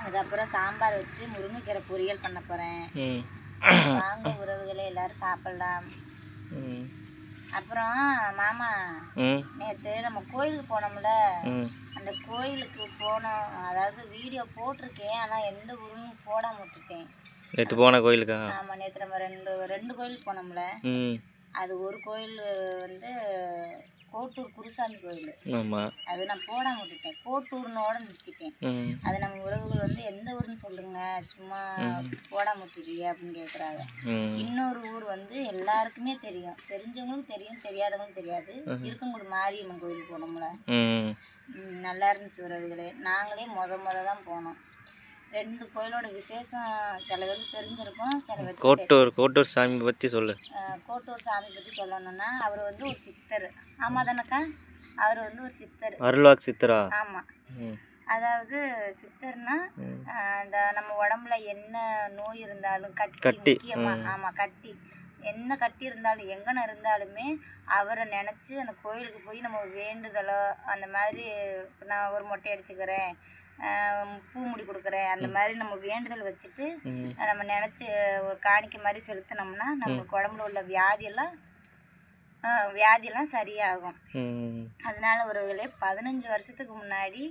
அதுக்கப்புறம் சாம்பார் வச்சு முருங்கைக்கீரை பொரியல் பண்ண போகிறேன் வாங்க உறவுகளே எல்லாரும் சாப்பிட்லாம். அப்புறம் மாமா நேற்று நம்ம கோயிலுக்கு போனோம்ல. அந்த கோயிலுக்கு போனோம். அதாவது வீடியோ போட்டிருக்கேன் ஆனால் எந்த ஊருன்னு போடாம விட்டுட்டேன். நேற்று போன கோயிலுக்கா? ஆமாம் நேற்று நம்ம ரெண்டு ரெண்டு கோயிலுக்கு போனோம்ல. அது ஒரு கோயில் வந்து கோட்டூர் குருசாமி கோயில். அது நான் போடாம விட்டுட்டேன். கோட்டூர்னோட நிறுத்திட்டேன். அது நம்ம உறவுகள் வந்து எந்த ஊருன்னு சொல்லுங்க. சும்மா போடாம விட்டுட்டீங்க அப்படின்னு கேட்குறாங்க இன்னொரு ஊர் வந்து எல்லாருக்குமே தெரியும். தெரிஞ்சவங்களுக்கும் தெரியும் தெரியாதவங்களுக்கும் தெரியாது. இருக்கங்குடி மாரியம்மன் கோயில் போனோம்ல. நல்லா இருந்துச்சு உறவுகளே. நாங்களே முத முத தான் போனோம். ரெண்டு கோயிலோட விசேஷம் சில பேருக்கு தெரிஞ்சிருக்கும். சில பேருக்கு கோட்டூர் கோட்டூர் சாமி பற்றி சொல்லு. கோட்டூர் சாமி பற்றி சொல்லணும்னா அவர் வந்து ஒரு சித்தர். ஆமாம் தானக்கா? அவர் வந்து ஒரு சித்தர். அருள்வாக் சித்தரா? ஆமாம் அதாவது சித்தர்னா அந்த நம்ம உடம்புல என்ன நோய் இருந்தாலும் கட்டி கட்டி, ஆமாம் கட்டி. என்ன கட்டி இருந்தாலும் எங்கன இருந்தாலுமே அவரை நினச்சி அந்த கோயிலுக்கு போய் நம்ம ஒரு வேண்டுதலோ அந்த மாதிரி நான் ஒரு மொட்டை அடிச்சுக்கிறேன் பூ முடி கொடுக்குறேன். அந்த மாதிரி நம்ம வேண்டுதல் வச்சுட்டு நம்ம நினச்சி ஒரு காணிக்கை மாதிரி செலுத்தினோம்னா நம்மளுக்கு உடம்புல உள்ள வியாதியெல்லாம் வியாதியெல்லாம் சரியாகும். அதனால உறவுகளே பதினஞ்சு வருஷத்துக்கு முன்னாடி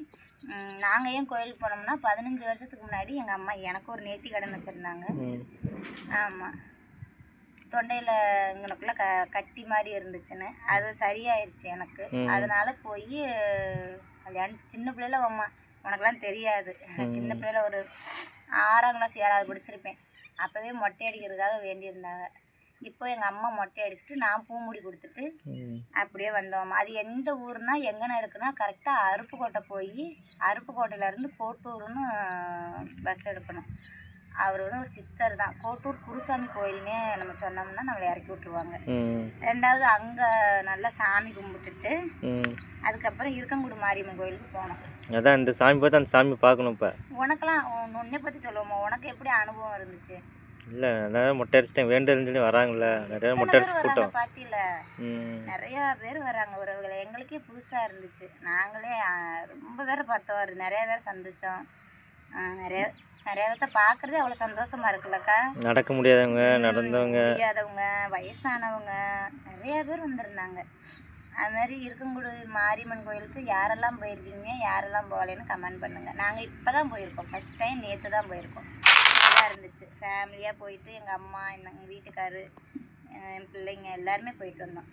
நாங்கள் ஏன் கோயிலுக்கு போனோம்னா பதினஞ்சு வருஷத்துக்கு முன்னாடி எங்கள் அம்மா எனக்கு ஒரு நேர்த்தி கடன் வச்சுருந்தாங்க. ஆமாம் தொண்டையில் இங்கனக்குள்ள க கட்டி மாதிரி இருந்துச்சுன்னு. அது சரியாயிருச்சு எனக்கு. அதனால போய் கல்யாணம் சின்ன பிள்ளையில அம்மா உனக்கெல்லாம் தெரியாது. சின்ன பிள்ளையில ஒரு ஆறாம் கிளாஸ் ஏழாவது படிச்சிருப்பேன். அப்போவே மொட்டை அடிக்கிறதுக்காக வேண்டியிருந்தாங்க. இப்போ எங்கள் அம்மா மொட்டை அடிச்சுட்டு நான் பூமுடி கொடுத்துட்டு அப்படியே வந்தோம். அது எந்த ஊர்னா எங்கன இருக்குன்னா கரெக்டாக அருப்புக்கோட்டை போய் அருப்புக்கோட்டையிலேருந்து கோட்டூர்னு பஸ் எடுக்கணும். அவர் வந்து ஒரு சித்தர் தான். கோட்டூர் குருசாமி கோயில்னே நம்ம சொன்னோம்னா நம்மளை இறக்கி விட்ருவாங்க ம். ரெண்டாவது அங்கே நல்லா சாமி கும்பிட்டுட்டு அதுக்கப்புறம் இருக்கங்குடி மாரியம்மன் கோயிலுக்கு போனோம். அதான் இந்த சாமி பார்த்து அந்த சாமி பார்க்கணும் இப்போ. உனக்கெல்லாம் உன் உன்னை பற்றி சொல்லுவோமா? உனக்கு எப்படி அனுபவம் இருந்துச்சு? இல்லை நிறைய மொட்டை அடிச்சிட்டேன். வேண்டுதல்னு சொல்லி வராங்கல்ல. நிறைய மொட்டை அடிச்சு கூட்டம். பார்த்தியில நிறையா பேர் வராங்க உறவுகளை. எங்களுக்கே புதுசாக இருந்துச்சு. நாங்களே ரொம்ப பேரை பார்த்தோம் நிறைய பேர் சந்திச்சோம். ஆ, நிறைய நிறைய பேர்த்த பார்க்குறதே அவ்வளோ சந்தோஷமா இருக்குல்லக்கா. நடக்க முடியாதவங்க நடந்தவங்க. முடியாதவங்க வயசானவங்க நிறைய பேர் வந்திருந்தாங்க. அது மாதிரி இருக்கங்குடி மாரியம்மன் கோயிலுக்கு யாரெல்லாம் போயிருக்கீங்க யாரெல்லாம் போகலைன்னு கமெண்ட் பண்ணுங்கள் நாங்கள் இப்போ தான் போயிருக்கோம். ஃபஸ்ட் டைம் நேற்று தான் போயிருக்கோம். நல்லா இருந்துச்சு. ஃபேமிலியாக போயிட்டு எங்கள் அம்மா எங்கள் வீட்டுக்காரு என் பிள்ளைங்க எல்லாருமே போயிட்டு வந்தோம்.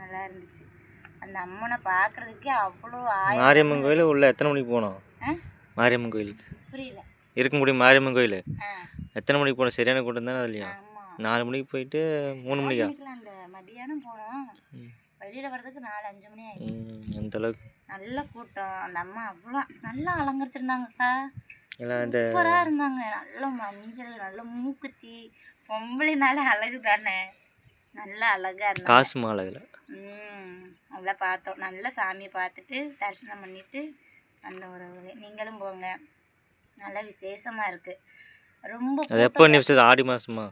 நல்லா இருந்துச்சு. அந்த அம்மனை பார்க்குறதுக்கே அவ்வளோ மாரியம்மன் கோயில் உள்ள எத்தனை மணிக்கு போனோம்? மாரியம்மன் கோயிலுக்கு புரியல. இருக்க முடியும். மாரியம்மன் கோயில். எத்தனை மணிக்கு போனோம் சரியான கூட்டம் தானே அதுலையும். நாலு மணிக்கு போயிட்டு மூணு மணிக்கா? மதியானம் போனோம். வெளியில் வர்றதுக்கு நாலு அஞ்சு மணி ஆயிடுச்சு. அந்த அளவுக்கு. நல்ல கூட்டம். அந்த அம்மா அவ்வளோ நல்லா அலங்கரிச்சிருந்தாங்கக்கா. எல்லாம் இந்த சூப்பராக இருந்தாங்க. நல்ல மஞ்சள் நல்ல மூக்குத்தி. பொம்பளைனாலே அழகு தானே. நல்ல அழகா இருந்தாங்க. காசு மாலைகள் ம் நல்லா பார்த்தோம். நல்லா சாமியை பார்த்துட்டு தரிசனம் பண்ணிட்டு அந்த உறவுகளே நீங்களும் போங்க. நல்லா விசேஷமா இருக்கு. ரொம்ப எப்போ நிமிஷம் ஆடி மாசமா?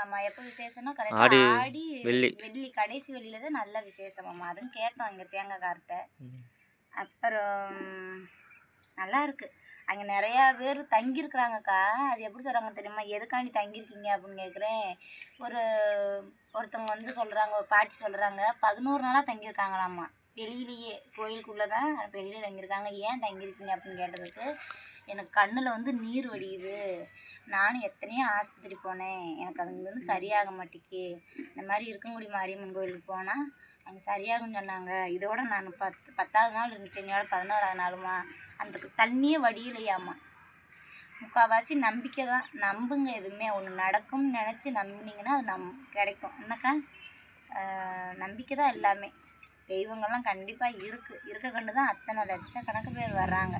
ஆமாம் எப்போ விசேஷம்னா கரெக்டாக ஆடி வெள்ளி. வெள்ளி கடைசி வெள்ளியில தான் நல்ல விசேஷமாம்மா. அதுவும் கேட்டோம் இங்கே தேங்காய் கார்ட்ட அப்புறம் நல்லா இருக்கு. அங்கே நிறையா பேர் தங்கியிருக்கிறாங்கக்கா. அது எப்படி சொல்கிறாங்க தெரியுமா? எதுக்காண்டி தங்கியிருக்கீங்க? அப்படின்னு கேட்குறேன். ஒரு ஒருத்தவங்க வந்து சொல்கிறாங்க ஒரு பாட்டி சொல்கிறாங்க பதினோரு நாளாக தங்கியிருக்காங்களாம்மா. வெளியிலேயே கோயிலுக்குள்ளே தான் வெளியிலே தங்கியிருக்காங்க. ஏன் தங்கியிருக்கீங்க அப்படின்னு கேட்டதுக்கு எனக்கு கண்ணில் வந்து நீர் வடியுது. நானும் எத்தனையோ ஆஸ்பத்திரி போனேன். எனக்கு அது வந்து சரியாக மாட்டேக்கு. இந்த மாதிரி இருக்கங்குடி மாரியம்மன் கோயிலுக்கு போனால் அங்கே சரியாகும்னு சொன்னாங்க. இதோட நான் பத்து பத்தாவது நாள் இருந்துட்டேன். என்னோட பதினோராவது நாளுமா? அந்த தண்ணியே வடியிலையாமா? முக்கால்வாசி நம்பிக்கை தான். நம்புங்க எதுவுமே. ஒன்று நடக்கும்னு நினச்சி நம்பினீங்கன்னா அது நம் கிடைக்கும். என்னக்கா? நம்பிக்கை தான் எல்லாமே. தெய்வங்கள்லாம் கண்டிப்பாக இருக்குது இருக்க. கண்டு தான் அத்தனை லட்சக்கணக்கு பேர் வர்றாங்க.